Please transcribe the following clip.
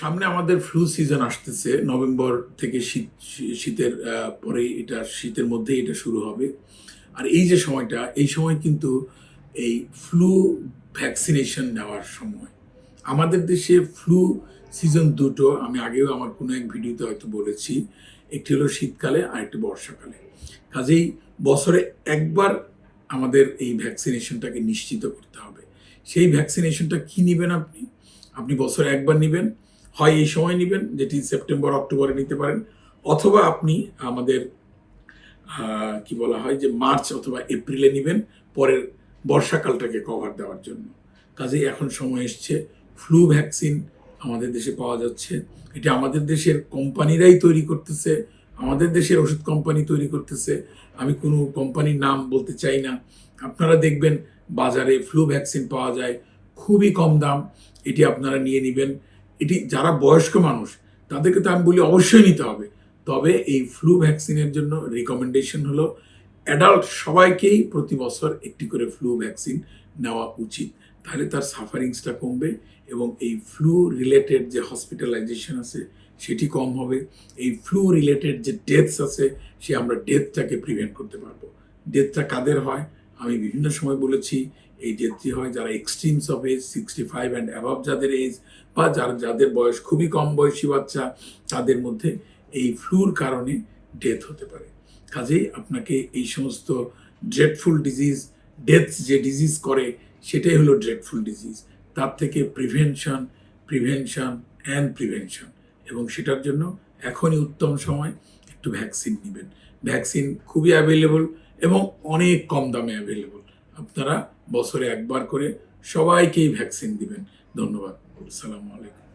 সামনে আমাদের flu season আসতেছে। নভেম্বর থেকে শীত, শীতের পরে এটা, শীতের মধ্যে এটা শুরু হবে। আর এই যে সময়টা, এই সময় কিন্তু এই ফ্লু ভ্যাকসিনেশন নেওয়ার সময়। আমাদের দেশে ফ্লু সিজন দুটো, আমি আগেও আমার কোনো এক ভিডিওতে হয়তো বলেছি। একটি হলো শীতকালে আর একটি বর্ষাকালে। কাজেই বছরে একবার আমাদের এই ভ্যাকসিনেশনটাকে নিশ্চিত করতে হবে। সেই ভ্যাকসিনেশনটা কি নেবেন আপনি? আপনি বছরে একবার নেবেন হয় এই সময় নেবেন, যেটি সেপ্টেম্বর, অক্টোবরে নিতে পারেন। অথবা আপনি আমাদের কি বলা হয় যে মার্চ অথবা এপ্রিলে নেবেন, পরের বর্ষাকালটাকে কভার দেওয়ার জন্য। কাজেই এখন সময় এসছে ফ্লু ভ্যাকসিন আমাদের দেশে পাওয়া যাচ্ছে। এটা আমাদের দেশের কোম্পানিরাই তৈরি করতেছে, আমাদের দেশের ওষুধ কোম্পানি তৈরি করতেছে। আমি কোনো কোম্পানির নাম বলতে চাই না। আপনারা দেখবেন বাজারে ফ্লু ভ্যাকসিন পাওয়া যায়, খুবই কম দাম। এটি আপনারা নিয়ে নেবেন। এটি যারা বয়স্ক মানুষ, তাদেরকে তো আমি বলি অবশ্যই নিতে হবে। তবে এই ফ্লু ভ্যাকসিনের জন্য রিকমেন্ডেশন হলো অ্যাডাল্ট সবাইকেই প্রতি বছর একটি করে ফ্লু ভ্যাকসিন নেওয়া উচিত। তাহলে তার সাফারিংসটা কমবে এবং এই ফ্লু রিলেটেড যে হসপিটালাইজেশন আছে, সেটি কম হবে। এই ফ্লু রিলেটেড যে ডেথস আছে, সে আমরা ডেথটাকে প্রিভেন্ট করতে পারব। ডেথটা কাদের হয়? আমি বিভিন্ন সময় বলেছি, এই ডেথটি হয় যারা extremes of age sixty five and above যাদের এজ বা যারা, যাদের বয়স খুবই কম বয়সী বাচ্চা, তাদের মধ্যে এই ফ্লুর কারণে ডেথ হতে পারে। কাজেই আপনাকে এই সমস্ত ড্রেডফুল ডিজিজ ডেথ যে ডিজিজ করে, সেটাই হলো ড্রেডফুল ডিজিজ তার থেকে প্রিভেনশন প্রিভেনশন অ্যান্ড প্রিভেনশন এবং সেটার জন্য এখনই উত্তম সময় একটু ভ্যাকসিন নেবেন। ভ্যাকসিন খুবই অ্যাভেলেবল এবং অনেক কম দামে অ্যাভেলেবল আপনারা বছরে একবার করে সবাইকেই ভ্যাকসিন দিবেন। ধন্যবাদ। সালামু আলাইকুম।